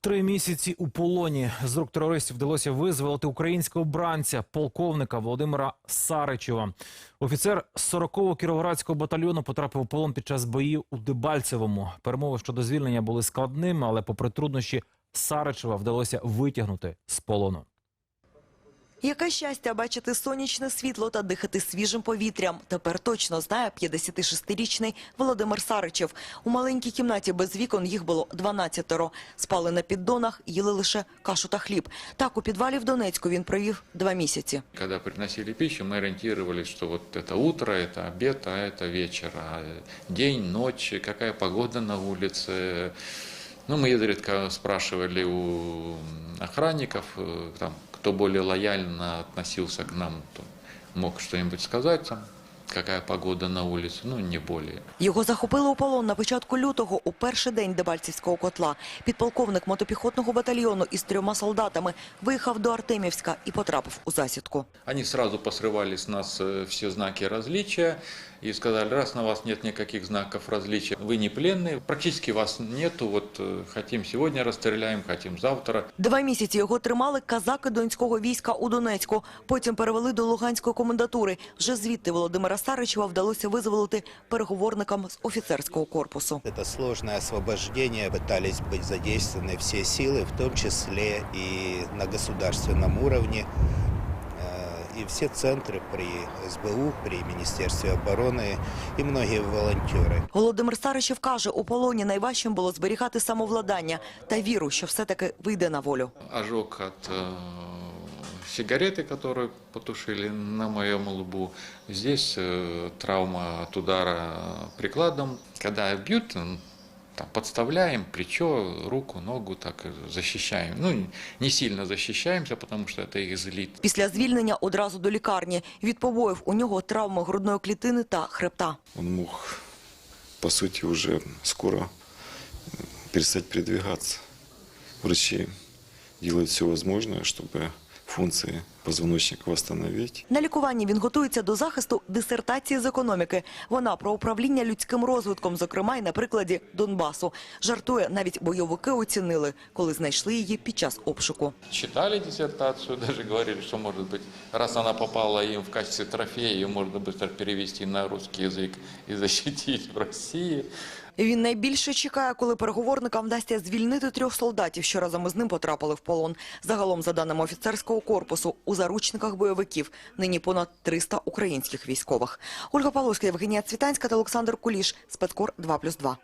Три місяці у полоні з рук терористів вдалося визволити українського бранця, полковника Володимира Саричева. Офіцер 40-го кіровоградського батальйону потрапив у полон під час боїв у Дебальцевому. Перемови щодо звільнення були складними, але попри труднощі Саричева вдалося витягнути з полону. Яке щастя бачити сонячне світло та дихати свіжим повітрям. Тепер точно знає 56-річний Володимир Саричев. У маленькій кімнаті без вікон їх було 12-ро. Спали на піддонах, їли лише кашу та хліб. Так у підвалі в Донецьку він провів два місяці. Когда приносили пищу, мы ориентировались, что вот это утро, это обед, а это вечер, а день, ночь, какая погода на улице. Ну, мы изредка спрашивали у охранников, э, там, кто более лояльно относился к нам, то мог что-нибудь сказать, там, какая погода на улице, ну, не более. Його захопили у полон на початку лютого у перший день Дебальцівського котла. Підполковник мотопіхотного батальйону із трьома солдатами виїхав до Артемівська і потрапив у засідку. Они сразу посрывали с нас э, все знаки различия и сказали, раз на вас нет никаких знаков различия, вы не пленные, практически вас нету, вот э, хотим сегодня расстреляем, хотим завтра. Два місяці його тримали казаки донського війська у Донецьку. Потім перевели до Луганської комендатури. Вже звідти Володимира Саричева вдалося визволити переговорникам з офіцерського корпусу. Это сложное освобождение. Пытались быть задействованы все силы, в том числе и на государственном уровне. Э, И все центры при СБУ, при Министерстве обороны и многие волонтеры. Володимир Саричев каже, у полоні найважчим було зберігати самовладання та віру, що все-таки вийде на волю. Ожог от э, сигареты, которую потушили на моем лбу. Здесь э, травма от удара прикладом. Когда бьют, м, там, подставляем плечо, руку, ногу, так э, защищаем. Ну, не сильно защищаемся, потому что это их злит. Після звільнення одразу до лікарні. Від побоїв у нього травми грудної клітини та хребта. Он мог, по сути, уже скоро э, перестать передвигаться. Врачи делают все возможное, чтобы функции позвоночника восстановить. На лікуванні він готується до захисту дисертації з економіки. Вона про управління людським розвитком, зокрема й на прикладі Донбасу. Жартує, навіть бойовики оцінили, коли знайшли її під час обшуку. Читали диссертацию, даже говорили, что, может быть, раз она попала им в качестве трофея, ее можно быстро перевести на русский язык и защитить в России. Він найбільше чекає, коли переговорникам вдасться звільнити трьох солдатів, що разом із ним потрапили в полон. Загалом, за даними офіцерського корпусу, у заручниках бойовиків нині понад 300 українських військових. Ольга Павловська, Євгенія Цвітанська та Олександр Куліш. Спецкор 2+,2.